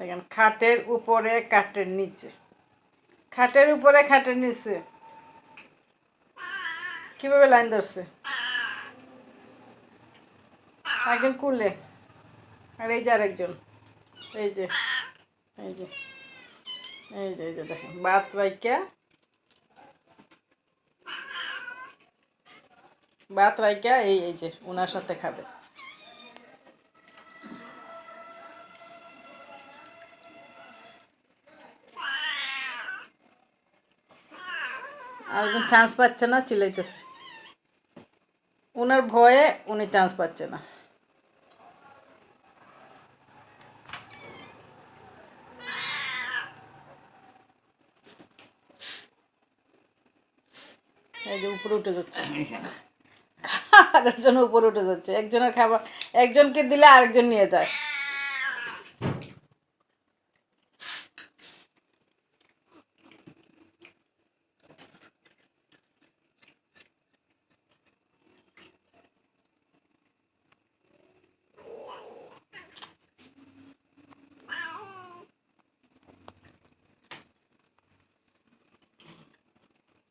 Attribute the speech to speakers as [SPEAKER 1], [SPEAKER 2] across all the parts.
[SPEAKER 1] দেখেন, খাটের উপরে কাঠের নিচে। খাটের উপরে, খাটের নিচে। কীভাবে লাইন ধরছে? একজন কুলে। আর এই যে আরেকজন। এই যে এই যে এই যে এই যে দেখেন, বাত রাইকা বাত রাইকা এই এই যে ওনার সাথে খাবে। একজন চান্স পাচ্ছে না চিল্লাইতেছে ওনার ভয়ে উনি চান্স পাচ্ছে না। উপরে উঠে যাচ্ছে। উপরে উঠে যাচ্ছে। একজনের খাবার, একজনকে দিলে আরেকজন নিয়ে যায়।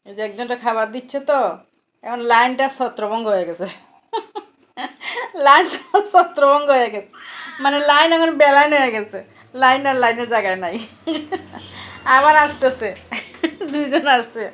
[SPEAKER 1] এই যে একজনটা খাবার দিচ্ছে তো, এখন লাইনটা ছত্রভঙ্গ হয়ে গেছে। লাইন ছত্রভঙ্গ হয়ে গেছে। মানে লাইন এখন বেলাইন হয়ে গেছে। লাইন আর লাইনের জায়গায় নাই। আবার আসতেছে। দুজন আসছে।